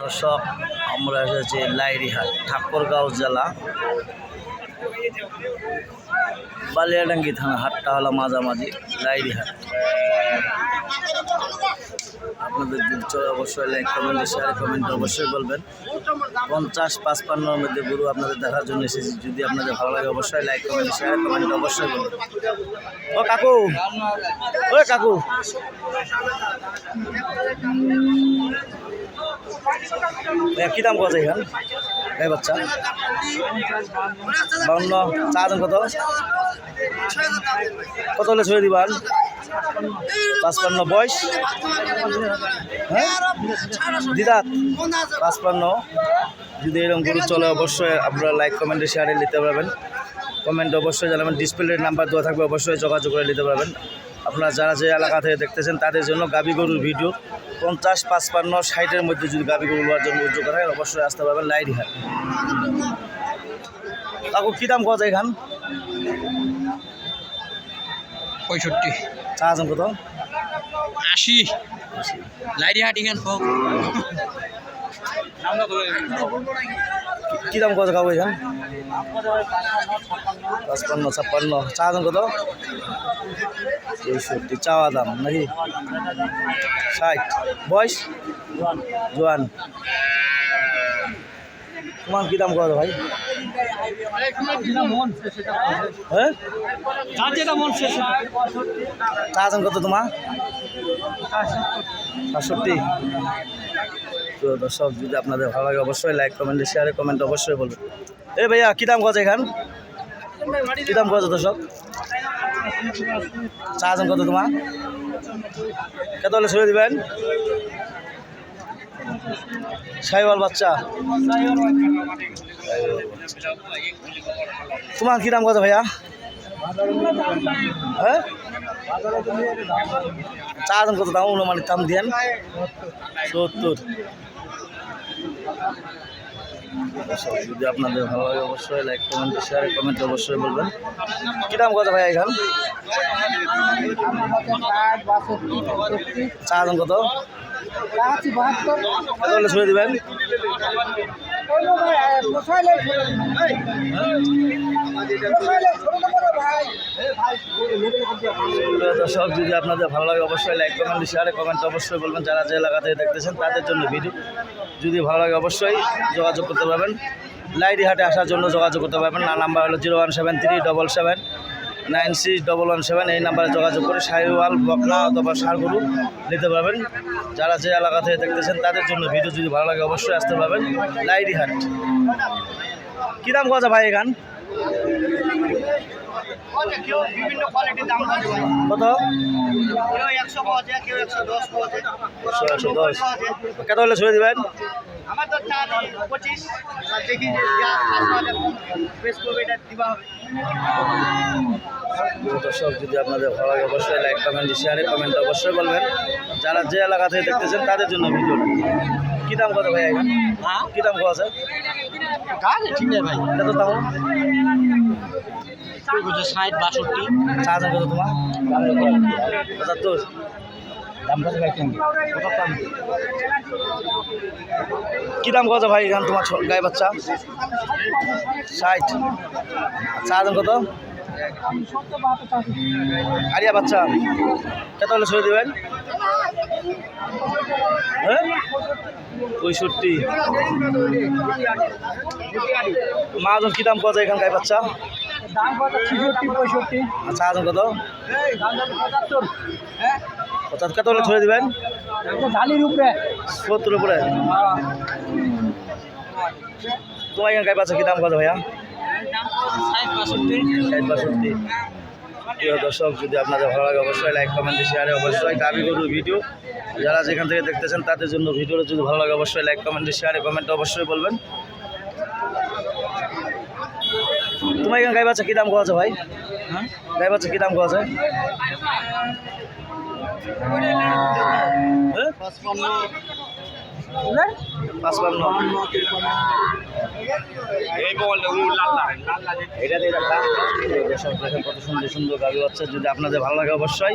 দর্শক, আমরা এসেছি লাইরিহাট, ঠাকুরগাঁও জেলা। বালিয়াডাঙ্গি থানা, হাটটা হলো মাঝামাঝি, লাইরিহাট। আপনাদের চলে অবশ্যই লাইক কমেন্ট শেয়ার কমেন্ট অবশ্যই বলবেন। পঞ্চাশ পাঁচপান্নর মধ্যে গুরু আপনাদের দেখার জন্য এসেছি। যদি আপনাদের ভালো লাগে অবশ্যই লাইক কমেন্ট শেয়ার কমেন্ট অবশ্যই বলবেন। ও কাকু ও কাকু। কি দাম কত এখান? এই বাচ্চা। বাউন্ন চা দাম কত? কত হলে ছড়ে দিবান? পাঁচপান্ন, বয়স? হ্যাঁ? দিদাত পাঁচপান্ন। যদি এরকম গরু চলে, অবশ্যই আপনারা লাইক কমেন্টে শেয়ারে নিতে পারবেন। কমেন্ট অবশ্যই জানাবেন। ডিসপ্লের নাম্বার দেওয়া থাকবে, অবশ্যই যোগাযোগ করে নিতে পারবেন। আপনারা যারা যে এলাকা থেকে দেখতেছেন তাদের জন্য গাবি গরুর ভিডিও। পঞ্চাশ পাঁচপান্ন ষাটের মধ্যে যদি গাবি গরু লোয়ার জন্য উদ্যোগ থাকে অবশ্যই আসতে পারবেন লাইট হাট। কাকু কী দাম কত এখান? পঁয়ষট্টি। চা আছেন কত? আশি। লাইরি হাট এখান হোক। কী দাম কত কাকু এখান? পাঁচপান্ন ছাপ্পান্ন। চা দাম কত? চৌষট্টি চাওয়া দাম নাকি? ষাট। বয়স? জোয়ান। তোমার কী দাম কত ভাই? হ্যাঁ? চা দাম কত তোমার? সাতষট্টি। তো দর্শক, যদি আপনাদের ভালো লাগে অবশ্যই লাইক কমেন্টে শেয়ারে কমেন্ট অবশ্যই বলবেন। এ ভাইয়া, কী দাম কত এখান? কী দাম কত দর্শক? চা দাম কত তোমার? কত হলে ছড়ে দিবেন? সাইওয়াল বাচ্চা। তোমার কী দাম কত ভাইয়া? হ্যাঁ? চা কত দাম অনুমানিক দাম দিয়েন সত্তর যদি আপনাদের ভালো লাগে অবশ্যই লাইক কমেন্ট শেয়ার কমেন্ট অবশ্যই বলবেন কী দাম কত ভাই এখান চা দাম কত কত ছুঁয়ে দিবেন দর্শক, যদি আপনাদের ভালো লাগে অবশ্যই লাইক কমেন্ট শেয়ারে কমেন্ট অবশ্যই বলবেন। যারা যে এলাকা থেকে দেখতেছেন, তাদের জন্য ভিডিও যদি ভালো লাগে অবশ্যই যোগাযোগ করতে পারবেন। লাইডি হাটে আসার জন্য যোগাযোগ করতে পারবেন। না নাম্বার হলো zero one seven three double seven nine six double one seven এই নাম্বারে যোগাযোগ করে শাহিওয়াল বকনা অথবা সারগুরু নিতে পারবেন। যারা যে এলাকা থেকে দেখতেছেন, তাদের জন্য ভিডিও যদি ভালো লাগে অবশ্যই আসতে পারবেন লাইডি হাট কী দাম কথা ভাই এখান? বিভিন্ন কোয়ালিটির দাম আছে ভাই। কত? কেউ একশো পাওয়া যায় কেউ একশো দশ পাওয়া যায়। একশো একশো দশ। কত হলে দিবেন? আমার তো চাল পঁচিশ। দেখি যে যা পাঁচ হাজার কম বেশ করবে এটা দিবা হবে। দর্শক যদি আপনাদের ভালো লাগে অবশ্যই লাইক কমেন্ট শেয়ারে কমেন্ট অবশ্যই বলবেন। যারা যে এলাকা থেকে দেখতেছেন তাদের জন্য ভিডিওটা। কী দাম কত ভাই? হ্যাঁ? কী দাম কত আছে? ঠিক নেই ভাই। কত দাম? ষাট, বাষট্টি। চা দাম তোমার? পঁচাত্তর। দাম কত ভাই কী দাম কত ভাই এখান তোমার গায়ে বাচ্চা? ষাট। চা দাম কত? আরিয়া বাচ্চা। কত হলে ছড়ে দেবেন? হ্যাঁ? পঁয়ষট্টি। মাজন কী দাম কত এখান গায়ে বাচ্চা? দাম কত? ছেষট্টি পঁয়ষট্টি। আর চা কত? পঁচাত্তর। হ্যাঁ? পঁচাত্তর কত হলে ছড়ে দেবেন? ঢালির উপরে। সত্তর উপরে। তোমার এখানে কী দাম কত ভাইয়া? ষাট বাষট্টি। প্রিয় দর্শক যদি আপনাদের ভালো লাগে অবশ্যই লাইক কমেন্ট শেয়ারে অবশ্যই গাবি গরুর ভিডিও। যারা যেখান থেকে দেখতেছেন তাদের জন্য ভিডিওটা যদি ভালো লাগে অবশ্যই লাইক কমেন্ট শেয়ারে কমেন্ট অবশ্যই বলবেন। তোমার এখানে গাই বাচ্চা কী দাম কোয়া আছে ভাই? হ্যাঁ? গাই বাচ্চা কী দাম কোয়া আছে হ্যাঁ? পাঁচপান্ন। এটা দিয়ে দেখা দর্শক দেখেন কত সুন্দর সুন্দর গাড়ি যদি আপনাদের ভালো লাগে অবশ্যই।